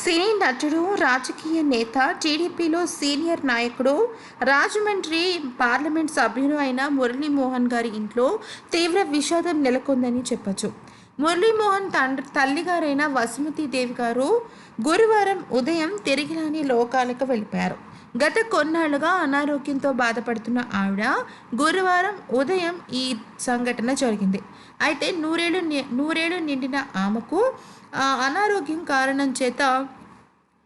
సినీ నటుడు రాజకీయ నేత టీడీపీలో సీనియర్ నాయకుడు రాజమండ్రి పార్లమెంట్ సభ్యుడు అయిన మురళీమోహన్ గారి ఇంట్లో తీవ్ర విషాదం నెలకొందని చెప్పొచ్చు. మురళీమోహన్ తండ్రి తల్లిగారైన వసుమతి దేవి గారు గురువారం ఉదయం తిరిగిరాని లోకాలకు వెళ్ళిపోయారు. గత కొన్నాళ్ళుగా అనారోగ్యంతో బాధపడుతున్న ఆవిడ గురువారం ఉదయం ఈ సంఘటన జరిగింది. అయితే నూరేళ్ళు నూరేళ్ళు నిండిన ఆమెకు అనారోగ్యం కారణం చేత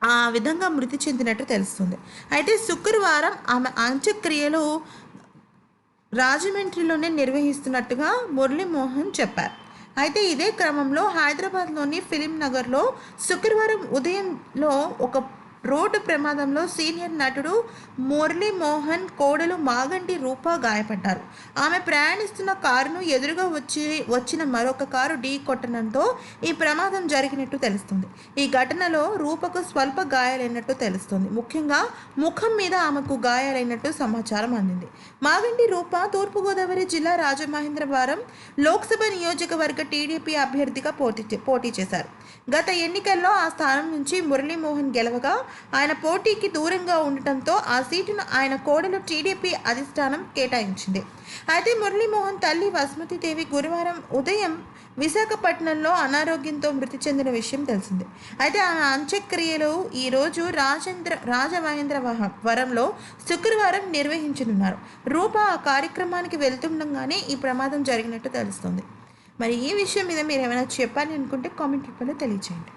ఆ విధంగా మృతి చెందినట్టు తెలుస్తుంది. అయితే శుక్రవారం ఆమె అంత్యక్రియలు రాజమండ్రిలోనే నిర్వహిస్తున్నట్టుగా మురళీమోహన్ చెప్పారు. అయితే ఇదే క్రమంలో హైదరాబాద్లోని ఫిలిం నగర్లో శుక్రవారం ఉదయంలో ఒక రోడ్డు ప్రమాదంలో సీనియర్ నటుడు మురళీమోహన్ కోడలు మాగంటి రూప గాయపడ్డారు. ఆమె ప్రయాణిస్తున్న కారును ఎదురుగా వచ్చి వచ్చిన మరొక కారు ఢీ కొట్టడంతో ఈ ప్రమాదం జరిగినట్టు తెలుస్తుంది. ఈ ఘటనలో రూపకు స్వల్ప గాయాలైనట్టు తెలుస్తుంది. ముఖ్యంగా ముఖం మీద ఆమెకు గాయాలైనట్టు సమాచారం అందింది. మాగంటి రూప తూర్పుగోదావరి జిల్లా రాజమహేంద్రవరం లోక్సభ నియోజకవర్గ టీడీపీ అభ్యర్థిగా పోటీ పోటీ చేశారు. గత ఎన్నికల్లో ఆ స్థానం నుంచి మురళీమోహన్ గెలవగా ఆయన పోటీకి దూరంగా ఉండటంతో ఆ సీటును ఆయన కోడలు టీడీపీ అధిష్టానం కేటాయించింది. అయితే మురళీమోహన్ తల్లి వసుమతిదేవి గురువారం ఉదయం విశాఖపట్నంలో అనారోగ్యంతో మృతి చెందిన విషయం తెలిసిందే. అయితే ఆమె అంత్యక్రియలు ఈరోజు రాజేంద్ర రాజమహేంద్ర వహ- వరంలో శుక్రవారం నిర్వహించనున్నారు. రూప ఆ కార్యక్రమానికి వెళ్తుండగానే ఈ ప్రమాదం జరిగినట్టు తెలుస్తుంది. మరి ఈ విషయం మీద మీరు ఏమైనా చెప్పాలి అనుకుంటే కామెంట్ రూపంలో తెలియచేయండి.